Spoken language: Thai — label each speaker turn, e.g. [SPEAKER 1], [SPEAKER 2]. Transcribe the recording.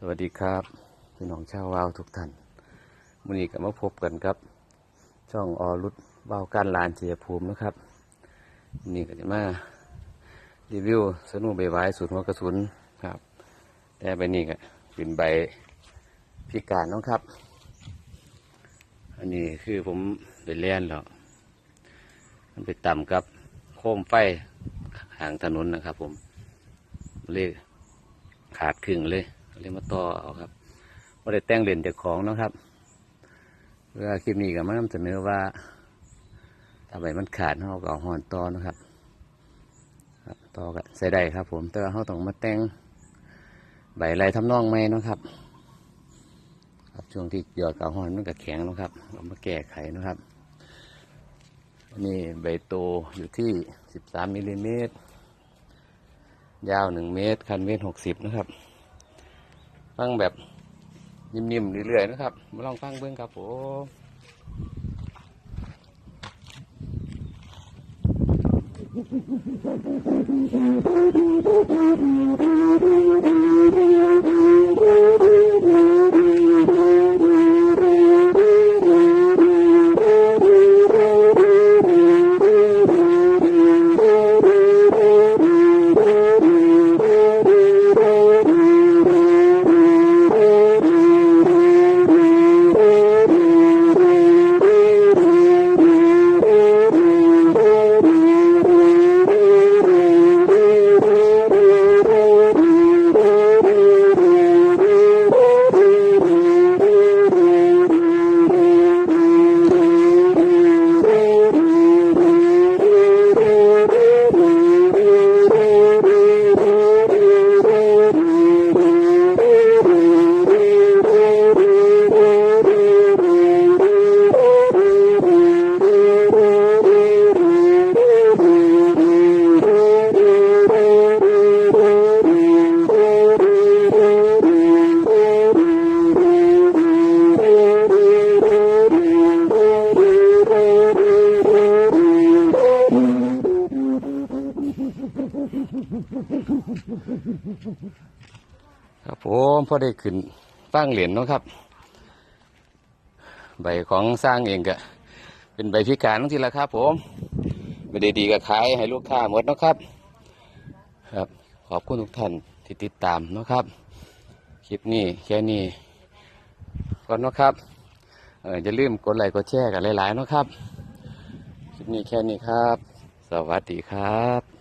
[SPEAKER 1] สวัสดีครับพี่น้องชาววาวทุกท่านวันนี้ก็มาพบกันครับ ช่องออรุดวาวการลานเจียภูมินะครับวันนี่ก็จะมารีวิวสนุใบไม้สูตรหัวกระสุนครับ แต่ใบนี้ก็เป็นใบพิการเนาะครับ อันนี้คือผมไปเล่นแล้วมันไปต่ำกับโค้มไฟห่างถนนนะครับ ผมเลยขาดครึ่งเลย เลยมาต่อเอาครับว่าได้แต่งเหรียญจากของนะครับเพื่อคลิปนี้ก็มานำเสนอว่าถ้าใบมันขาดเราก็เอาหอนต่อนะครับต่อก็ใส่ได้ครับ ผมแต่ว่าเราต้องมาแต่งใบไรทำนองไหมเนะครับครับช่วงที่หยอดกับหอนมันก็แข็งนะครับเรามาแก้ไขนะครับนนี้ใบโตอยู่ที่ 13มิลลิเมตรยาว 1 เมตร คันเมตร60 นะครับ ฟังแบบนิ่มๆเรื่อยๆนะครับ มาลองฟังเบื้องครับผม ครับผมพอได้ขึ้นฟังเหรียญเนาะครับ ใบของสร้างเองก็เป็นใบพิการทั้งทีละครับผมไม่ได้ดีก็ขายให้ลูกค้าหมดเนาะครับ ครับ ขอบคุณทุกท่านที่ติดตามเนาะครับ คลิปนี้แค่นี้ก่อนเนาะครับเอออย่าลืมกดไลค์กดแชร์กันหลายๆเนาะครับ คลิปนี้แค่นี้ครับ สวัสดีครับ